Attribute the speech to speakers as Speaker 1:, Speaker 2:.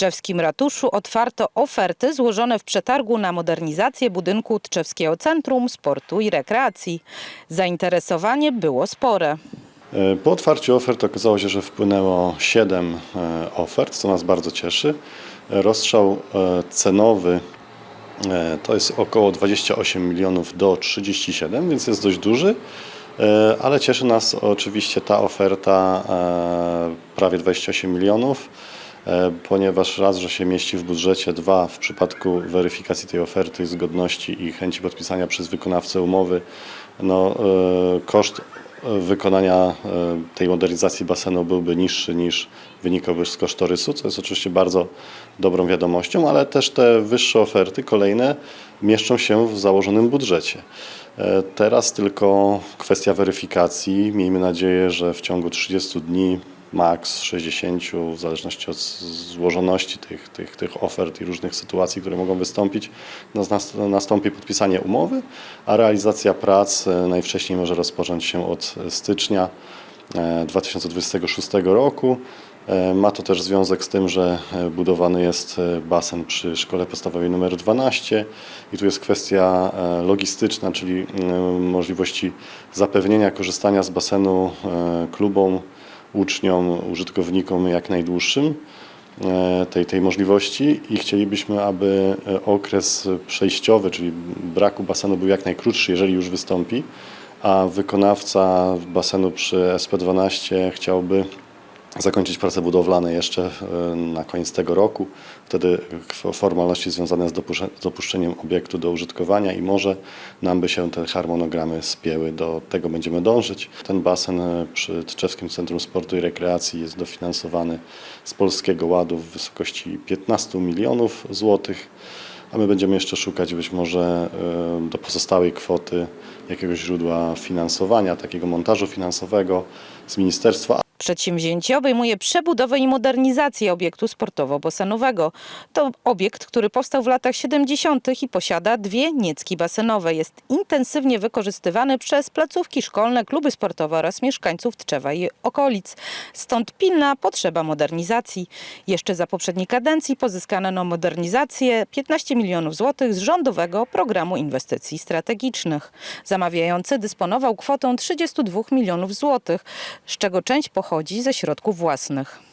Speaker 1: Tczewskim Ratuszu otwarto oferty złożone w przetargu na modernizację budynku Tczewskiego Centrum Sportu i Rekreacji. Zainteresowanie było spore.
Speaker 2: E, Po otwarciu ofert okazało się, że wpłynęło 7 ofert, co nas bardzo cieszy. E, Rozstrzał e, cenowy e, to jest około 28 milionów do 37, więc jest dość duży, E, ale cieszy nas oczywiście ta oferta e, prawie 28 milionów, e, ponieważ raz, że się mieści w budżecie, dwa w przypadku weryfikacji tej oferty, zgodności i chęci podpisania przez wykonawcę umowy, no, e, koszt wykonania e, tej modernizacji basenu byłby niższy niż wynikałby z kosztorysu, co jest oczywiście bardzo dobrą wiadomością, ale też te wyższe oferty, kolejne, mieszczą się w założonym budżecie. E, Teraz tylko kwestia weryfikacji. Miejmy nadzieję, że w ciągu 30 dni, maks 60, w zależności od złożoności tych, tych, tych ofert i różnych sytuacji, które mogą wystąpić, nas- nastąpi podpisanie umowy, a realizacja prac e, najwcześniej może rozpocząć się od stycznia e, 2026 roku. E, Ma to też związek z tym, że e, budowany jest e, basen przy szkole podstawowej nr 12 i tu jest kwestia e, logistyczna, czyli możliwości zapewnienia korzystania z basenu e, klubom, uczniom, użytkownikom jak najdłuższym e, tej, tej możliwości i chcielibyśmy, aby e, okres przejściowy, czyli braku basenu był jak najkrótszy, jeżeli już wystąpi, a wykonawca basenu przy SP12 chciałby zakończyć prace budowlane jeszcze e, na koniec tego roku. Wtedy formalności związane z dopuszczeniem obiektu do użytkowania i może nam by się te harmonogramy spięły. Do tego będziemy dążyć. Ten basen e, przy Tczewskim Centrum Sportu i Rekreacji jest dofinansowany z Polskiego Ładu w wysokości 15 milionów złotych. A my będziemy jeszcze szukać być może e, do pozostałej kwoty jakiegoś źródła finansowania, takiego montażu finansowego z ministerstwa,
Speaker 1: Przedsięwzięcie obejmuje przebudowę i modernizację obiektu sportowo-basenowego. To obiekt, który powstał w latach 70. i posiada dwie niecki basenowe. Jest intensywnie wykorzystywany przez placówki szkolne, kluby sportowe oraz mieszkańców Tczewa i okolic. Stąd pilna potrzeba modernizacji. Jeszcze za poprzedniej kadencji pozyskano na modernizację 15 milionów złotych z rządowego programu inwestycji strategicznych. Zamawiający dysponował kwotą 32 milionów złotych, z czego część pochodzi ze środków własnych.